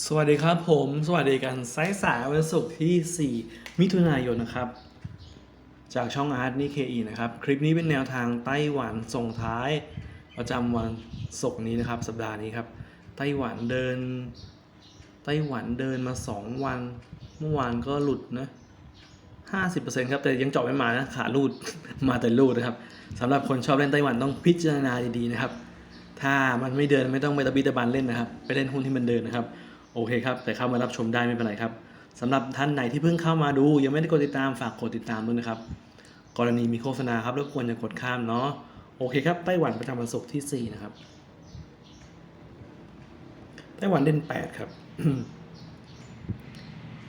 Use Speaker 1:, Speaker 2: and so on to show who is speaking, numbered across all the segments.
Speaker 1: สวัสดีครับผมสวัสดีกันไซส์สายวันศุกร์ที่ 4 มิถุนายนนะครับ จากช่องอาร์ตนี่เคอีนะครับ คลิปนี้เป็นแนวทางไต้หวันส่งท้ายประจำวันศุกร์นี้นะครับ สัปดาห์นี้ครับ ไต้หวันเดิน ไต้หวันเดินมา 2 วัน เมื่อวานก็หลุดนะ 50%ครับ แต่ยังเจาะไม่มานะขาลูด มาแต่ลูดนะครับสำหรับคนชอบเล่นไต้หวันต้องพิจารณาดีๆนะครับ ถ้ามันไม่เดินไม่ต้องไปตะบีตะบันเล่นนะครับ ไปเล่นหุ้นที่มันเดินนะครับ โอเคครับ แต่เข้ามารับชมได้ไม่เป็นไรครับสำหรับท่านไหนที่เพิ่งเข้ามาดู ยังไม่ได้กดติดตามฝากกดติดตามด้วยนะครับ กรณีมีโฆษณาครับรบกวนอย่ากดข้ามเนาะโอเคครับไต้หวันประจำวันศุกร์ที่ 4 นะครับไต้หวันเด่น 8 ครับ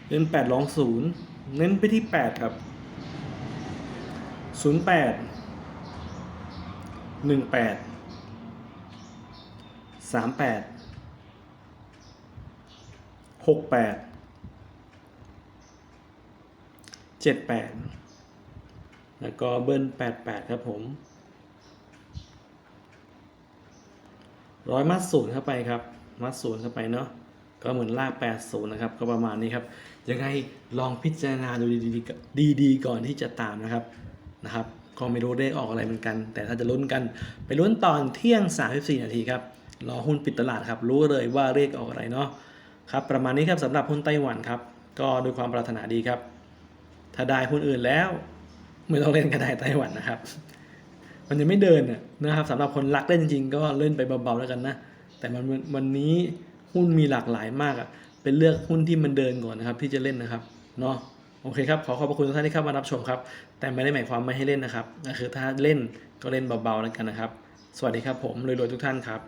Speaker 1: เด่น8ลองศูนย์เน้นไปที่ 8 ครับ 08 18สามแปด หกแปดเจ็ดแปดแล้วก็เบิ้ลแปดแปดครับผมร้อยมัดศูนย์เข้าไปครับ มัดศูนย์เข้าไปเนาะก็เหมือนลากแปดศูนย์นะครับ ก็ประมาณนี้ครับ ยังไงลองพิจารณาดูดีๆดีๆก่อนที่จะตามนะครับนะครับก็ไม่รู้ได้ออกอะไรเหมือนกัน แต่ถ้าจะลุ้นกัน ไปลุ้นตอนเที่ยง 34 นาทีครับ รอหุ้นปิดตลาดครับ รู้เลยว่าเลขออกอะไรเนาะ ครับประมาณนี้ครับสำหรับหุ้นไต้หวันครับ ก็ด้วยความปรารถนาดีครับ ถ้าได้หุ้นอื่นแล้ว ไม่ต้องเล่นก็ได้ไต้หวันนะครับ มันยังไม่เดินนะครับสำหรับคนรักเล่นจริงๆก็เล่นไปเบาๆแล้วกันนะแต่มันวันนี้หุ้นมีหลากหลายมากอะเป็นเลือกหุ้นที่มันเดินก่อนนะครับ ที่จะเล่นนะครับเนาะโอเคครับขอขอบพระคุณทุกท่านที่เข้ามารับชมครับ แต่ไม่ได้หมายความไม่ให้เล่นนะครับก็คือถ้าเล่นก็เล่นเบาๆแล้วกันนะครับ สวัสดีครับผมรวยๆทุกท่านครับ